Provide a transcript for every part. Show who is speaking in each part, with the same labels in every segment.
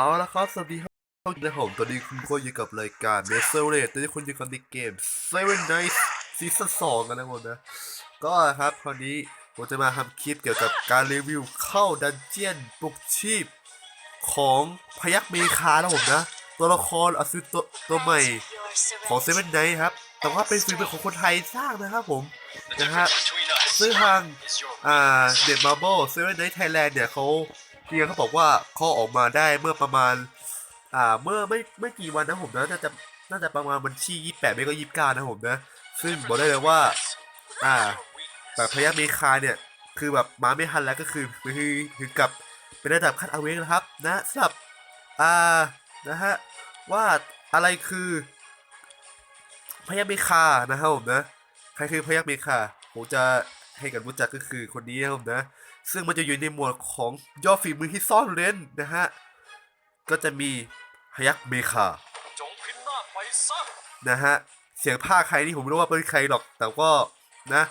Speaker 1: เอาละครับ สวัสดีครับนะผมตอนนี้คุณก็อยู่กับรายการเมสเซอร์เรตตอนนี้คุณอยู่กับในเกม Seven Nights ซีซั่นสองกันนะผมนะ ก็ครับคราวนี้ผมจะมาทำคลิปเกี่ยวกับการรีวิวเข้าดันเจียนปลุกชีพของพยักเมคานะผมนะ ตัวละครอสุตตัวใหม่ของเซเว่นไนท์ครับ แต่ว่าเป็นฝีมือของคนไทยสร้างนะครับผม นะฮะซึ่งทางอ่าเด็ดมาร์เบิลเซเว่นไนท์ไทยแลนด์เนี่ยเขา เพียงเขาบอกว่าขาอออกมาได้เมื่อประมาณ อ่า เมื่อไม่ไม่กี่วันนะผมนะน่าจะน่าจะประมาณวันที่ยี่แปดไม่ก็ยี่สิบเก้านะผมนะ ซึ่งบอกได้เลยว่า อ่า แบบพยัคฆ์เมคาเนี่ย คือแบบมาไม่ทันแล้วก็คือคือถึงกับเป็นระดับคัดเอาเวงนะครับ นะสำหรับอ่านะฮะว่าอะไรคือพยักเมคานะครับผมนะ ใครคือพยักเมคาผมจะให้กันรู้จักก็คือคนนี้นะครับผมนะ ซึ่งมันจะอยู่ในหมวดของยอดฝีมือที่ซ่อนเร้นนะฮะ ก็จะมีพยัคฆ์เมคา
Speaker 2: จงพินาไปซะ
Speaker 1: นะฮะ เสียงภาคใครนี่ผมไม่รู้ว่าเป็นใครหรอก แต่ก็นะ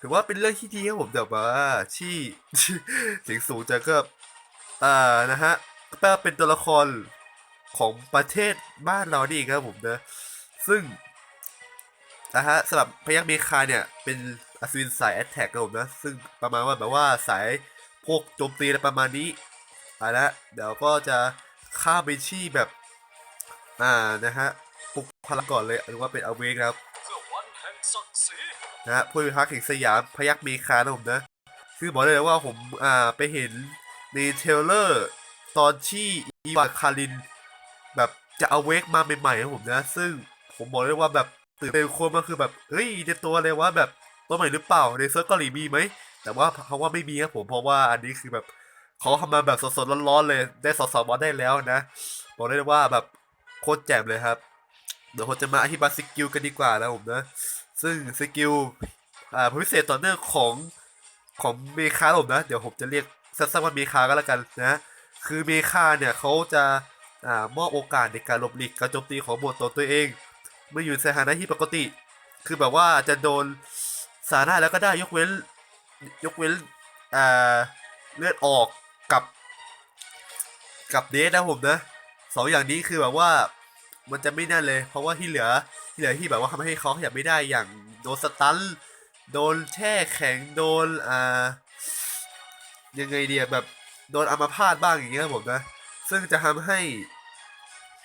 Speaker 1: ถือว่าเป็นเรื่องที่ดีครับผมแต่ว่าที่เสียงสูงจะก็อ่านะฮะก็แปลว่าเป็นตัวละครของประเทศบ้านเรานี่ครับผมนะ ซึ่ง นะฮะสำหรับพยัคฆ์เมคาเนี่ย เป็นอัศวินสายแอตแทกครับผมนะ ซึ่งประมาณว่าแบบว่าสายพวกโจมตีอะไรประมาณนี้เอาละเดี๋ยวก็จะฆ่าเบชี่แบบ อ่านะฮะปลุกพลังก่อนเลยหรือว่าเป็นอเวกครับ
Speaker 2: นะ
Speaker 1: ฮะผู้พิทักษ์แห่งสยามพยัคฆ์เมคานะผมนะ คือบอกได้เลยว่าผมอ่าไปเห็นในเทเลอร์ตอนที่อีวาคาริน แบบจะเอาเวกมาใหม่ๆนะผมนะ ซึ่งผมบอกเลยว่าแบบ ตื่นเต้นคนมากคือแบบเฮ้ยในตัวเลยว่าแบบตัวใหม่หรือเปล่าในเซิร์ฟเกาหลีมีไหมแต่ว่าเขาว่าไม่มีครับผมเพราะว่าอันนี้คือแบบเขาทำมาแบบสดๆร้อนๆเลยได้สอดๆมาได้แล้วนะบอกได้ว่าแบบโคตรแจ่มเลยครับ เดี๋ยวผมจะมาอธิบายสกิลกันดีกว่านะผมนะ ซึ่งสกิลอ่าพิเศษต่อเนื่องของของเมคาผมนะ เดี๋ยวผมจะเรียกสั้นๆว่าเมคาก็แล้วกันนะ คือเมคาเนี่ยเขาจะอ่ามอบโอกาสในการหลบหลีกการโจมตีของหมวดตัวตัวเอง เมื่ออยู่ในสถานะที่ปกติ คือแบบว่าจะโดนสาหน้าแล้วก็ได้ยกเว้น ยกเว้นอ่าเลือดออกกับกับเดสนะผมนะสองอย่างนี้คือแบบว่ามันจะไม่นั่นเลย เพราะว่าที่เหลือที่เหลือที่แบบว่าทำให้เขาขยับไม่ได้อย่างโดนสตันโดนแช่แข็งโดนอ่ายังไงเดียแบบโดนอัมพาตบ้างอย่างเงี้ยผมนะ ซึ่งจะทำให้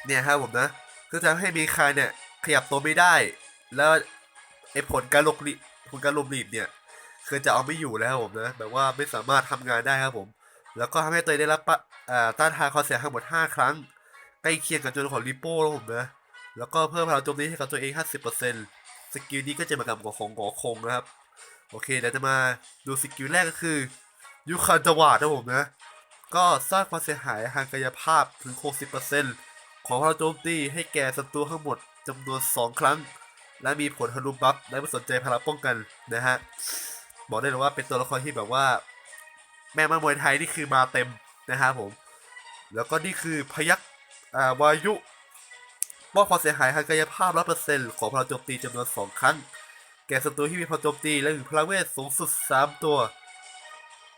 Speaker 1: เนี่ยครับผมนะคือจะทำให้มีคาเนี่ย ขยับตัวไม่ได้ แล้วไอ้ผลการลงรีผลการลมรีบเนี่ยคือจะเอาไม่อยู่แล้วครับผมนะแบบว่าไม่สามารถทำงานได้ครับผม แล้วก็ทำให้เตยได้รับปะต้านทานความเสียหายทั้งหมด 5 ครั้ง ใกล้เคียงกับจำนวนของริโป้แล้วผมนะแล้วก็เพิ่มพลังโจมตีให้กับตัวเอง 50%สกิลนี้ก็จะมากับของหงอคงนะครับ โอเคเดี๋ยวจะมาดูสกิลแรกก็คือยูคันจวาดนะผมนะ ก็สร้างความเสียหายทางกายภาพถึง 60%ของพลังโจมตีให้แก่ศัตรูทั้งหมด จำนวน 2 ครั้ง และมีผลทะลุบัฟและไม่สนใจพลังป้องกันนะฮะ บอกได้เลยว่าเป็นตัวละครที่แบบว่า แม่มามวยไทยนี่คือมาเต็มนะครับผม แล้วก็นี่คือพยักอ่าวายุมอบความเสียหายทางกายภาพ100%ของพลังโจมตีจำนวน 2 ครั้ง แก่ศัตรูที่มีพลังโจมตีและมีพลังเวทสูงสุด 3 ตัว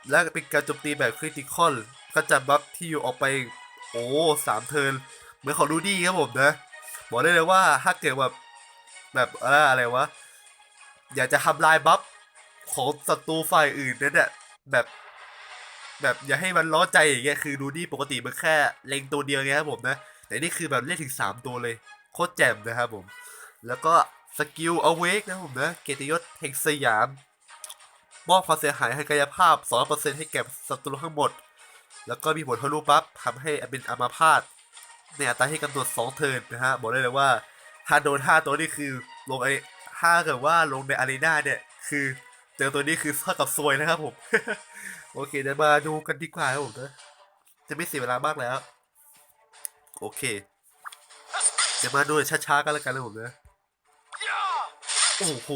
Speaker 1: และเป็นการโจมตีแบบคริติคอลขจัดบัฟที่อยู่ออกไป โอ้สามเทิร์นเหมือนของดูดี้ครับผมนะ บอกได้เลยว่าถ้าเกิดแบบแบบอะไรวะ อยากจะทำลายบัฟของศัตรูฝ่ายอื่นนั่นแหละแบบแบบอย่าให้มันล้อใจอย่างเงี้ยคือดูดี้ปกติมันแค่เล็งตัวเดียวไงครับผมนะ แต่นี่คือแบบเล่นถึง 3 ตัวเลย โคตรแจ่มนะครับผม แล้วก็สกิลเอาเวกนะผมนะเกียรติยศแห่งสยาม มอบความเสียหายทางกายภาพ 2%ให้แก่ศัตรูทั้งหมด แล้วก็มีผลทะลุบัฟทำให้เป็นอัมาพาต ในอัตราที่กำหนด2เทิร์นนะฮะบอกได้เลยว่าถ้าโดน5ตัวนี่คือลงไอ้ถ้าเกิดว่าลงในอารีนาเนี่ยคือเจอตัวนี้คือเท่ากับซวยนะครับผม โอเคเดี๋ยวมาดูกันดีกว่าครับผมนะจะไม่เสียเวลามากแล้ว โอเค เดี๋ยวมาดูช้าๆกันแล้วกันนะผมนะโอ้โห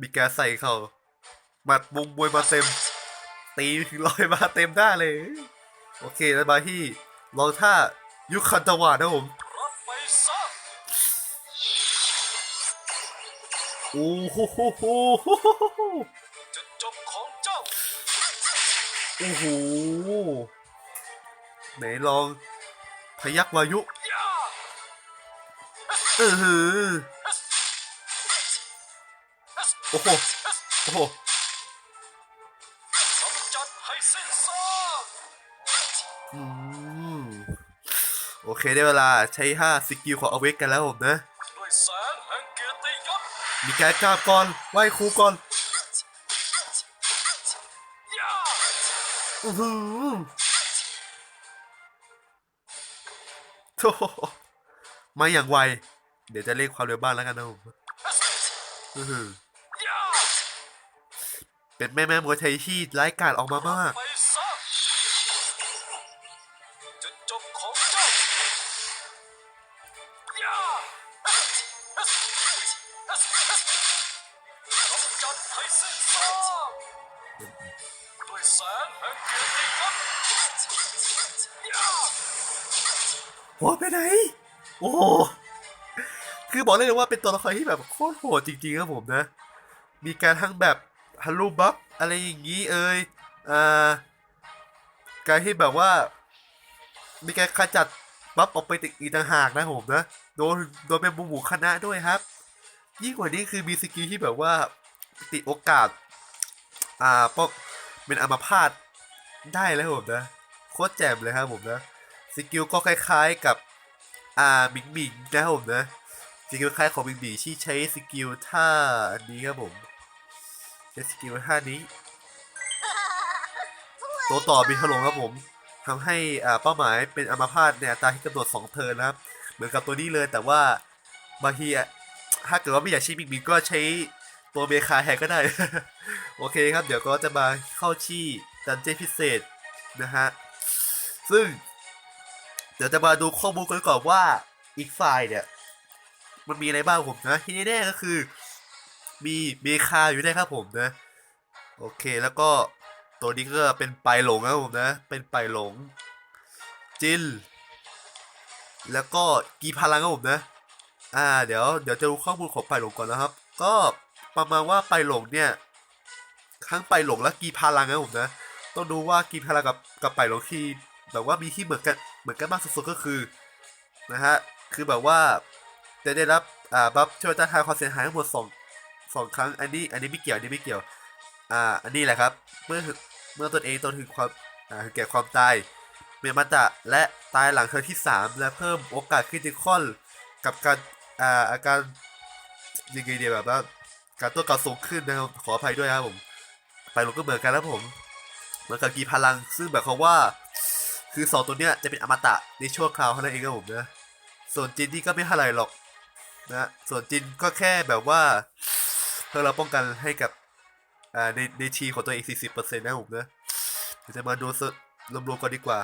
Speaker 1: มีแกใส่เขาหมัดมุงมวยมาเต็ม ตีถึงลอยมาเต็มหน้าเลย โอเคแล้วมาที่ลองท่า ยุคันตวานะผมโอ้โหโหโหโห
Speaker 2: จุดจบของเจ้า
Speaker 1: โอ้โหไหนลองพยักวายุเออหือโอ้โหโอ้โห เคได้เวลาใช้ห้าสกิลของอเวกกันแล้วผมนะ
Speaker 2: ด้วยแกียรติยศ
Speaker 1: มีการกราบก่อนไหว้ครูก่อนอือหือโถ่มาอย่างไว เดี๋ยวจะเร่งความเร็วบ้างแล้วกันนะผมอือหือเป็นแม่แม่มวยไทยที่ไร้กาจออกมามาก
Speaker 2: บอกเล
Speaker 1: ยว่าเป็นตัวละครที่แบบโคตรโหดจริงๆครับผมนะ มีการทั้งแบบฮัลโลบัฟอะไรอย่างนี้เอ่ยอ่าการที่แบบว่า มีการขจัดบัฟออกไปอีกต่างหากนะผมนะ โดนโดนเป็นบูมูคณะด้วยครับ ยิ่งกว่านี้คือมีสกิลที่แบบว่าติดโอกาส อ่าป้องเป็นอัมพาตได้แล้วผมนะ โคตรแจ่มเลยครับผมนะ สกิลก็คล้ายๆกับ อ่าบิงบิงนะครับผมนะ สกิลคล้ายของบิงบิงที่ใช้สกิลท่าอันนี้ครับผมใช้สกิลท่านี้ ตัวต่อมีถลงครับผมทำให้อ่าเป้าหมายเป็นอัมพาตในอัตราที่กำหนด2เทิร์นนะครับ เหมือนกับตัวนี้เลยแต่ว่าบางทีอะถ้าเกิดว่าไม่อยากใช้บิงบิงก็ใช้ตัวเมคาแฮกก็ได้ โอเคครับ เดี๋ยวก็จะมาเข้าที่ดันเจี้ยนพิเศษนะฮะซึ่ง เดี๋ยวจะมาดูข้อมูลกันก่อนว่าอีกฝ่ายเนี่ย มันมีอะไรบ้างผมนะ ที่แน่ๆก็คือ มีเมคาอยู่ได้ครับผมนะ โอเคแล้วก็ตัวนี้ก็เป็นไปหลงนะครับผมนะ เป็นไปหลง จินแล้วก็กีพลังครับผมนะ อ่า เดี๋ยวเดี๋ยวจะดูข้อมูลของไปหลงก่อนนะครับ ก็ประมาณว่าไปหลงเนี่ยทั้งไปหลงและกีพลังนะครับผมนะ ต้องดูว่ากีพลังกับกับไปหลงที่แบบว่ามีที่เหมือนกันเหมือนกันมากสุดๆก็คือนะฮะคือแบบว่า จะได้รับอ่าบัฟช่วยต้านทานความเสียหายทั้งหมดสองสองครั้ง อันนี้อันนี้ไม่เกี่ยวอันนี้ไม่เกี่ยวอ่าอันนี้แหละครับ เมื่อเมื่อตนเองตนถึงความอ่าถึงแก่ความตายเมมาตะและตายหลังเธอที่ 3 และเพิ่มโอกาสคริติคอลกับการอ่าอาการยังไงเดียแบบว่าการตัวการสูงขึ้นนะครับขออภัยด้วยครับผมไปลงก็เหมือนกันแล้วผมเหมือนกับกีพลังซึ่งแบบความว่า คือสองตัวเนี้ยจะเป็นอมตะในชั่วคราวเท่านั้นเองครับผมนะส่วนจินนี่ก็ไม่เท่าไหร่หรอก นะส่วนจินก็แค่แบบว่าเพื่อเราป้องกันให้กับอ่าในในทีของตัวเองสี่สิบเปอร์เซ็นต์นะผมนะเดี๋ยวจะมาดูสรวมๆกันดีกว่า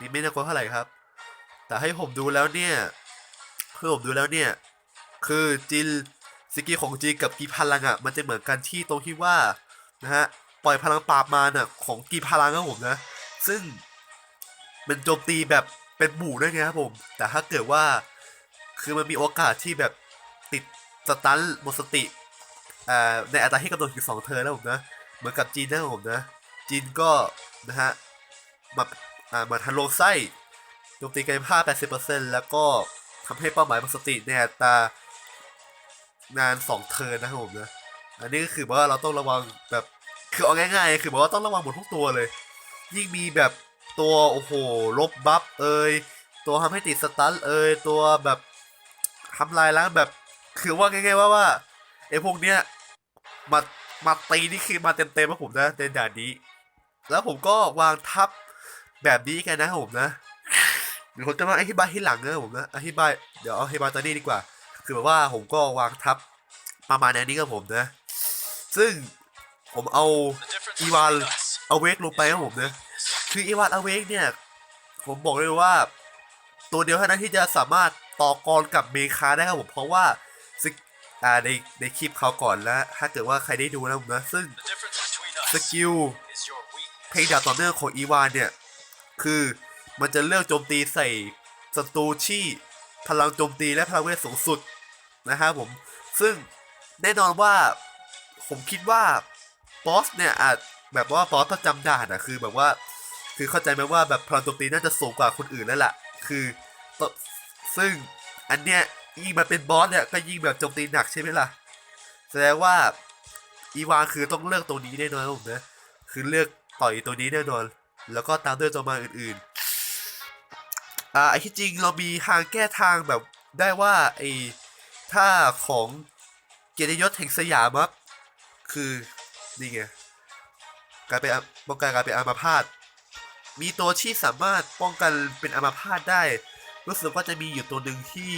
Speaker 1: นี่ไม่น่ากลัวเท่าไหร่ครับ แต่ให้ผมดูแล้วเนี่ยเพื่อผมดูแล้วเนี่ย คือจินสกิลของจินกับกีพลังอะมันจะเหมือนกันที่ตรงที่ว่านะฮะปล่อยพลังปราบมาน่ะของกีพลังครับผมนะ ซึ่งมันโจมตีแบบเป็นหมู่ด้วยไงครับผม แต่ถ้าเกิดว่าคือมันมีโอกาสที่แบบ ติดสตันหมดสติในอัตราที่กำหนดอยู่สองเทิร์นแล้วผมนะ เหมือนกับจีนนะผมนะ จีนก็นะฮะมาามาทันโลงไส้โจมตีกายภาพ 80%แล้วก็ทำให้เป้าหมายหมดสติในอัตรางานสองเทิร์นนะครับผมนะ อันนี้ก็คือว่าเราต้องระวังแบบคือเอาง่ายๆ คือบอกว่าต้องระวังหมดทุกตัวเลย ยิ่งมีแบบตัวโอ้โหลบบัฟเอยตัวทำให้ติดสตันเอยตัวแบบทำลายล้างแบบ คือว่าง่ายๆว่าว่าไอ้พวกเนี้ยมามาตีนี่คือมาเต็มๆนะผมนะในด่านนี้ แล้วผมก็วางทับแบบนี้กันนะผมนะเดี๋ยวผมจะมาอธิบายที่หลังนะผมนะอธิบายเดี๋ยวเอาอธิบายตอนนี้ดีกว่า คือแบบว่าผมก็วางทับประมาณนี้กับผมนะ ซึ่งผมเอา
Speaker 2: The difference
Speaker 1: Iwan
Speaker 2: between us
Speaker 1: เอาเวกลงไปครับผมนะคืออีวานอาเวกเนี่ย ผมบอกเลยว่า ตัวเดียวเท่านั้นที่จะสามารถต่อกรกับเมคาได้ครับผมเพราะว่า อ่าในในคลิปเขาก่อนแล้ว ถ้าเกิดว่าใครได้ดูนะผมนะ ซึ่งสกิลเพลงดาบต่อเนื่องของอีวานเนี่ย คือมันจะเลือกโจมตีใส่ศัตรูที่พลังโจมตีและพลังเวทสูงสุดนะครับผม ซึ่งแน่นอนว่าผมคิดว่าบอสเนี่ยอาจแบบว่าบอสประจำด่านอะคือแบบว่า คือเข้าใจไหมว่าแบบพลังโจมตีน่าจะสูงกว่าคนอื่นแล้วล่ะ คือ ซึ่งอันเนี้ย ยิ่งมาเป็นบอสเนี่ยก็ยิ่งแบบโจมตีหนักใช่ไหมล่ะ แสดงว่าอีวานคือต้องเลือกตัวนี้แน่นอนผมนะ คือเลือกต่อยตัวนี้แน่นอน แล้วก็ตามด้วยตัวมาอื่นๆ อ่าไอ้ที่จริงเรามีทางแก้ทางแบบได้ว่าไอ้ถ้าของเกียรติยศแห่งสยามครับ คือนี่ไงการเป็นอัมป้องกันการเป็นอัมพาตมีตัวที่สามารถป้องกันเป็นอัมพาตได้ รู้สึกว่าจะมีอยู่ตัวหนึ่งที่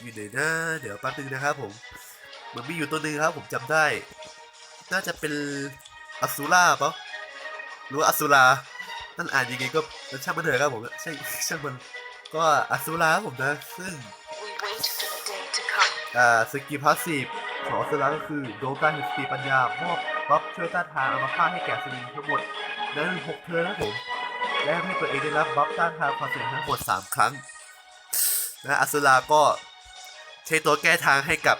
Speaker 1: อยู่ไหนนะเดี๋ยวแป๊บนึงนะครับผมเหมือนมีอยู่ตัวหนึ่งครับผมจำได้ น่าจะเป็นอสูราปะหรืออสูรานั่นอ่านยังไงก็ช่างมันเถอะครับผมใช่ช่างมันก็อสูราผมนะซึ่งอ่าสกิลพาสซีฟของอสูราก็คือโดนการเห็นสติปัญญามอบบัฟช่วยต้านทานอัมพาให้แก่สลิงทั้งหมดในหกเทิร์นะครับผมและให้ตัวเองได้รับบัฟต้านทานความเสี่ยงทั้งหมด3ครั้งและอสูราก็ ใช้ตัวแก้ทางให้กับ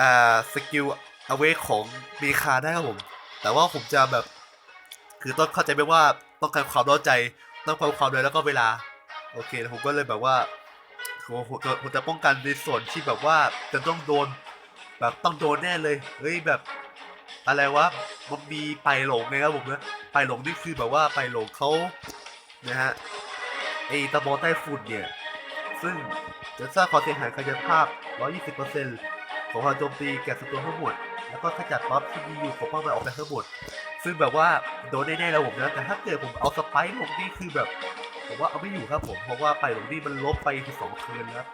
Speaker 1: อ่าสกิลอเวของเมคาได้ครับผม แต่ว่าผมจะแบบ คือต้องเข้าใจไหมว่าต้องการความร้อนใจต้องการความเร็วแล้วก็เวลา โอเคผมก็เลยแบบว่าผมจะผมจะป้องกันในส่วนที่แบบว่าจะต้องโดน แบบต้องโดนแน่เลยเฮ้ยแบบ อะไรวะมันมีไปหลงไงครับผมนะไปหลงนี่คือแบบว่าไปหลงเขานะฮะไอตะบอใต้ฝุ่นเนี่ย ซึ่ง จะสร้างความเสียหายกายภาพ 120%ของความโจมตีแก่ศัตรูทั้งหมด แล้วก็ขจัดบัฟที่มีอยู่ของเป้าหมายออกไปทั้งหมด ซึ่งแบบว่าโดนแน่ๆแล้วผมนะ แต่ถ้าเกิดผมเอาสไปร์ลงนี่คือแบบ ผมว่าเอาไม่อยู่ครับผม เพราะว่าไปลงนี่มันลบไปคือสองเทิร์นแล้ว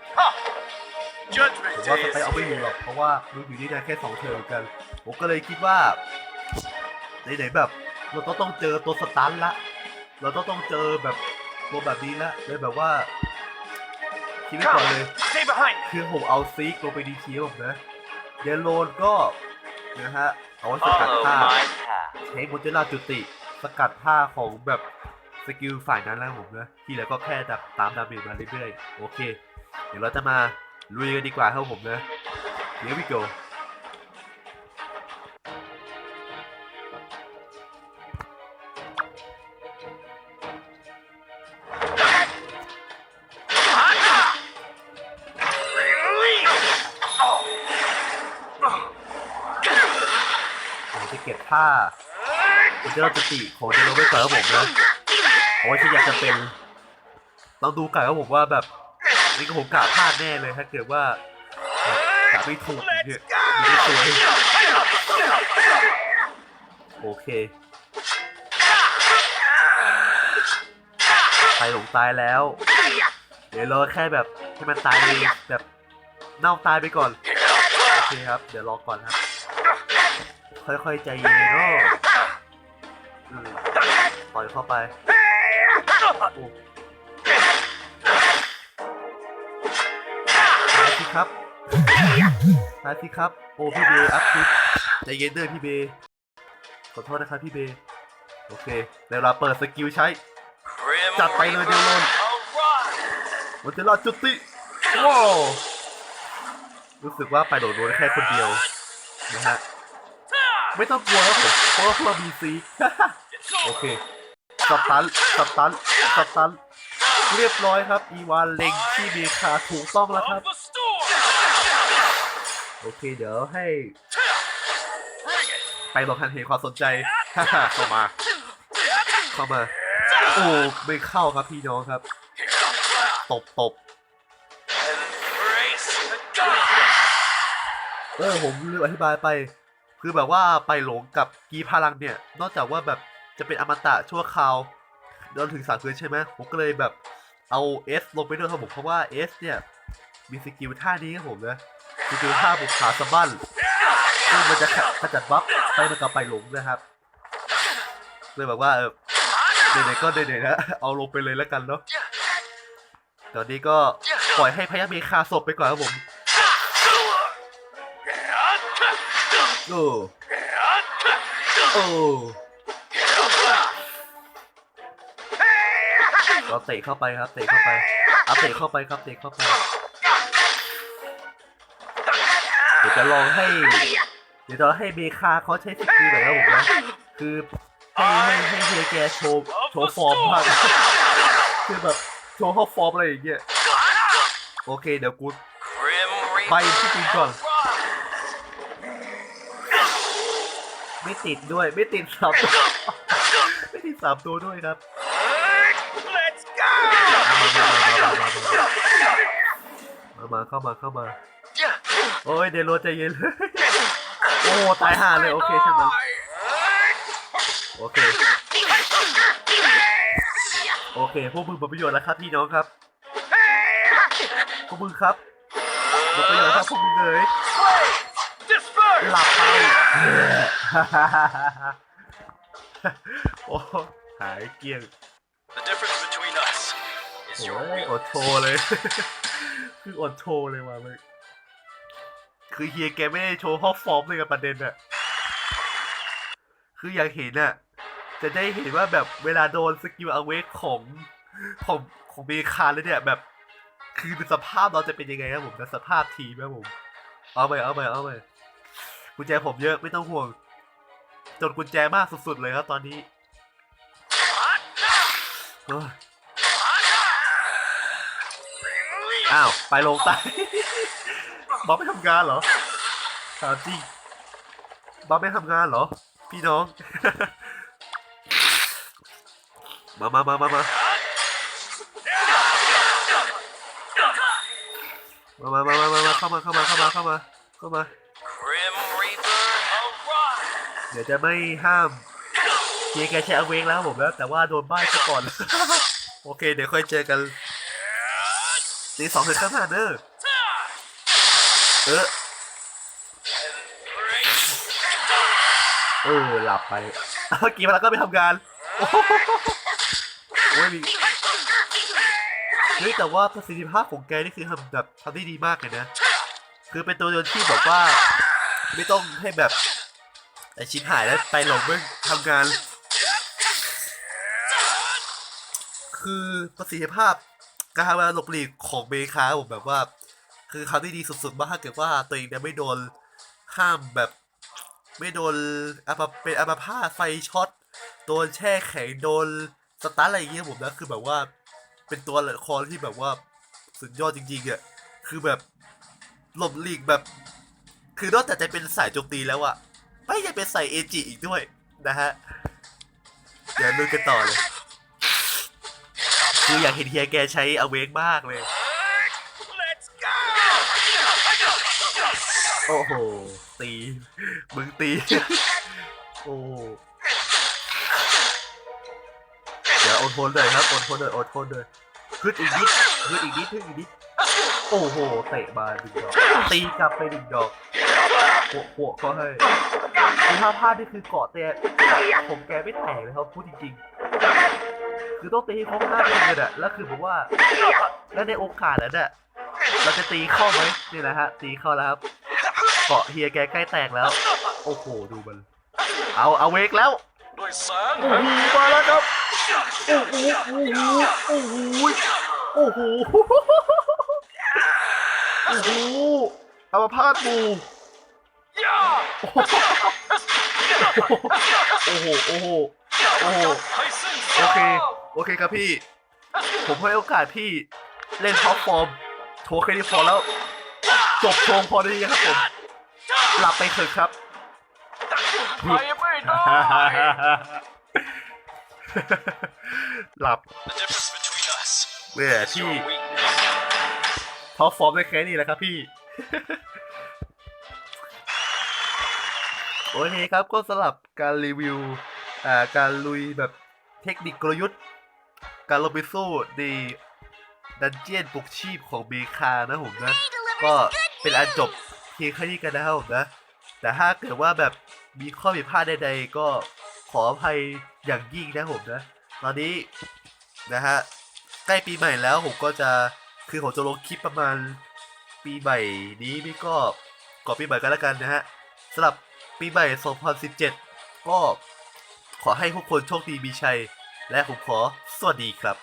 Speaker 1: ผมว่าสไปร์เอาไม่อยู่หรอก เพราะว่ามันอยู่นี่นานแค่สองเทิร์นเหมือนกัน ผมก็เลยคิดว่าไหนๆแบบ เราต้องต้องเจอตัวสตันละ เราต้องต้องเจอแบบตัวแบบนี้ละเลยแบบว่า คิดไว้ก่อนเลย
Speaker 2: Stay behind.
Speaker 1: คือผมเอาซีกลงไปดีทีผมนะเดนโลนก็นะฮะเอาไว้สกัด
Speaker 2: Follow
Speaker 1: ท่า
Speaker 2: my path.
Speaker 1: ใช้โมเจล่าจุติสกัดท่าของแบบสกิลฝ่ายนั้นแล้วผมนะที่เหลือก็แค่แบบตามดาเมจมาเรื่อยๆ โอเค เดี๋ยวเราจะมาลุยกันดีกว่าครับผมนะ Here we go ผมจะ เก็บท่าเราจุติของเดโลนไว้ก่อนครับผมนะเอาไว้ที่อยากจะเป็นต้องดูกันครับผมว่าแบบนี่ก็ผมกะพลาดแน่เลยถ้าเกิดว่ากะไม่ถูกเนี่ยไม่สวยโอเคไปหลงตายแล้ว เดี๋ยวรอแค่แบบให้มันตายเลยแบบเน่าตายไปก่อน โอเคครับ เดี๋ยวรอก่อนครับ ค่อยๆใจเย็นเนาะปล่อยเข้าไปโอ้ตายสิครับตายสิครับ โอ้พี่เบย์อัพคลิปใจเย็นเด้อพี่เบย์ขอโทษนะครับพี่เบย์โอเคเดี๋ยวเราเปิดสกิลใช้ จัดไปเลยเดี๋ยวลน
Speaker 2: Arrive.
Speaker 1: มันจะรอดจุติว้าวรู้สึกว่าไปโดดโดนแค่คนเดียวนะฮะ ไม่ต้องกลัวครับผมเพราะว่าพวกเรามีซีโอเคสตันสตันสตันเรียบร้อยครับ อีวานเล็งที่เมคาถูกต้องแล้วครับ
Speaker 2: Of the storm.
Speaker 1: โอเค เดี๋ยวให้
Speaker 2: Bring it.
Speaker 1: ไปลองทันเหตุความสนใจเข้ามา เข้ามา โอ้ไม่เข้าครับพี่น้องครับ ตบตบ
Speaker 2: Embrace the dark.
Speaker 1: เออผมลืมอธิบายไป คือแบบว่าไปหลงกับกีพลังเนี่ย นอกจากว่าแบบจะเป็นอมตะชั่วคราวโดนถึงสามคืนใช่ไหมผมก็เลยแบบเอา S ลงไปด้วยครับผมเพราะว่า S เนี่ยมีสกิลท่านี้ครับผมนะสกิลท่าบุกขาสะบั้นซึ่งมันจะขจัดบัฟไปมันกับไปหลงนะครับเลยแบบว่าเออไหนๆก็ไหนๆนะเอาลงไปเลยแล้วกันเนาะตอนนี้ก็ปล่อยให้พยัคฆ์เมคาศพไปก่อนครับผม โอ้โอ้เราเตะเข้าไปครับ เตะเข้าไปเอาเตะเข้าไปครับ เตะเข้าไป เดี๋ยวจะลองให้ เดี๋ยวจะให้เมคาเขาใช้สกิลหน่อยครับผมนะ คือให้ให้ให้เฮียแกโชว์โชว์ฟอร์มบ้างคือแบบโชว์ฮอฟฟอร์มอะไรอย่างเงี้ย โอเคเดี๋ยวกูไปที่จริงก่อน ไม่ติดด้วยไม่ติดสามตัวไม่ติดสามตัวด้วยครับ
Speaker 2: Let's go!
Speaker 1: มามาเข้ามาเข้ามา โอ้ยเดโรใจเย็นเลยโอ้ตายห่าเลยโอเคใช่ไหมโอเคโอเคพวกมึงหมดประโยชน์แล้วครับพี่น้องครับพวกมึงครับหมดประโยชน์ครับพวกมึงเลย หลับไปโอ้หายเกลี้ยง
Speaker 2: The difference between us is
Speaker 1: โอ้
Speaker 2: your
Speaker 1: ยอ
Speaker 2: will.
Speaker 1: ดโชว์เลย คืออดโชว์เลยว่ะเลยคือเฮียแกไม่ได้โชว์ฮอปฟอร์มเลยกับประเด็นอะคืออยากเห็นอะจะได้เห็นว่าแบบเวลาโดนสกิลอเวกของของของเมคาแล้วเนี่ยแบบ คือสภาพเราจะเป็นยังไงครับผมนะสภาพทีมครับผม เอาไปเอาไปเอาไป กุญแจผมเยอะไม่ต้องห่วงจนกุญแจมากสุดๆเลยครับตอนนี้เฮ้อ้าว ไปลงใต้บ๊อบไม่ทำงานเหรอถามจริงบ๊อบไม่ทำงานเหรอ พี่น้อง มามามามามามามามามามาเข้ามาเข้ามาเข้ามาเข้ามาเข้ามา เดี๋ยวจะไม่ห้ามเฮียแกใช้เอาเวงแล้วผมแล้ว แต่ว่าโดนบ้ายซะก่อน โอเค เดี๋ยวค่อยเจอกันตีสองถึงข้างหน้าเด้อเออเออหลับไปเมื่อกี้มันก็ไปทำงานโอ้โหโอ้ยมีเฮ้ยแต่ว่าประสิทธิภาพของแกนี่คือทำแบบทำได้ดีมากเลยนะ คือเป็นตัวเดียวที่แบบว่า ไม่ต้องให้แบบ ไอชิบหายแล้วไปหลงเมื่อทำงาน คือประสิทธิภาพการทำงานหลบหลีกของเมคาผมแบบว่า คือเขาได้ดีสุดๆมากถ้าเกิดว่าตัวเองเนี่ยไม่โดนห้ามแบบ ไม่โดนอาเป็นอาปาพาไฟช็อตโดนแช่แข็งโดนสตาร์อะไรอย่างเงี้ยผมนะคือแบบว่า เป็นตัวละครที่แบบว่าสุดยอดจริงๆอะคือแบบหลบหลีกแบบ คือนอกจากจะเป็นสายโจมตีแล้วอะ ไม่ยังเป็นสายเอจิอีกด้วยนะฮะเดี๋ยวดูกันต่อเลย คืออยากเห็นเฮียแกใช้อเวกมากเลย โอ้โห ตี มึงตี โอ้เดี๋ยวอดทนเลยครับอดทนเลยอดทนเลยขึ้นอีกนิดขึ้นอีกนิดขึ้นอีกนิดโอ้โห เตะมาหนึ่งดอก ตีกลับไปหนึ่งดอกหัวหัวก็ให้ คือถ้าพลาดนี่คือเกาะเตะผมแกไม่แตกเลยครับพูดจริงๆ คือต้องตีให้ครบห้าคนเลยอะแล้วคือผมว่า แล้วในโอกาสนั้นอะเราจะตีเข้าไหมนี่แหละฮะ ตีเข้าแล้วครับ เกาะเฮียแกใกล้แตกแล้ว โอ้โห ดูมัน เอาเอาเวกแล้ว
Speaker 2: ด้วยแสง
Speaker 1: โอ้โหมาแล้วครับ โอ้โหโอ้โหโอ้โหโอ้โหเอามาพาดหมู
Speaker 2: ย่า
Speaker 1: โอ้โห โอ้โห โอ้โห โอ้โห
Speaker 2: ให้สิ้น
Speaker 1: โอเค โอเคครับพี่ ผมให้โอกาสพี่เล่นท็อปฟอร์มโชว์แค่นี้พอแล้ว จบโชว์พอได้ยังครับผม หลับไปเถอะครับ
Speaker 2: ไปไม่ได้
Speaker 1: หลับ
Speaker 2: The difference between us
Speaker 1: เนี่ย
Speaker 2: is
Speaker 1: ที่
Speaker 2: your weakness.
Speaker 1: ท็อปฟอร์มได้แค่นี้แหละครับพี่ โอเคครับก็สำหรับการรีวิวอ่าการลุยแบบเทคนิคกลยุทธ์ การลงไปสู้ในดันเจียนปลุกชีพของเมคานะผมนะ ก็เป็นอันจบเพียงแค่นี้กันนะครับผมนะ แต่ถ้าเกิดว่าแบบมีข้อผิดพลาดใดๆ ก็ขออภัยอย่างยิ่งนะผมนะ ตอนนี้นะฮะใกล้ปีใหม่แล้วผมก็จะคือผมจะลงคลิปประมาณปีใหม่นี้ไม่ก็ก่อนปีใหม่กันแล้วกันนะฮะสำหรับ ปีใหม่ 2017 ก็ขอให้ทุกคนโชคดีมีชัย และผมขอสวัสดีครับ